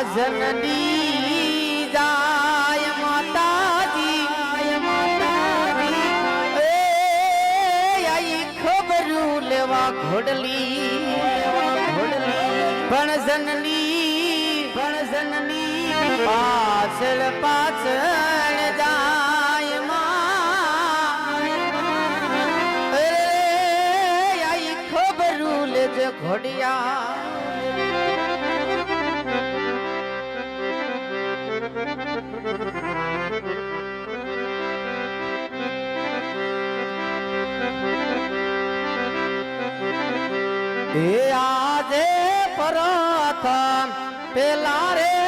જનની જાય માતાજી આઈ ખબરું લેવા ઘોડલી પણ જનની પણ જનની પાછળ પાછળ જાય માં ખબરું લેજે ઘોડિયા આજે પરથમ પેલા રે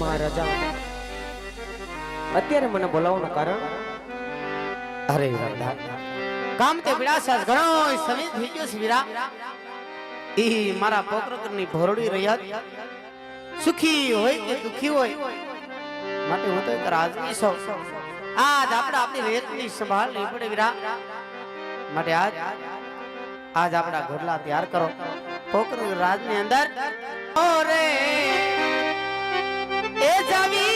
મહારાજા. અત્યારે મને બોલાવવાનું કારણ? અરે રાધા કામ તે વિડાસાસ ઘણો સમય થઈ ગયો છે વીરા. ઈ મારા પોકરકરની ભરડી રહ્યા સુખી હોય કે દુખી હોય, માટે હું તો એક રાજની આજ આપણે આપણી રેતની સંભાળ નહીં પડે વીરા. માટે આજ આજ આપણા ઘોડલા તૈયાર કરો. પોકર રાજની અંદર. ઓરે એ જવી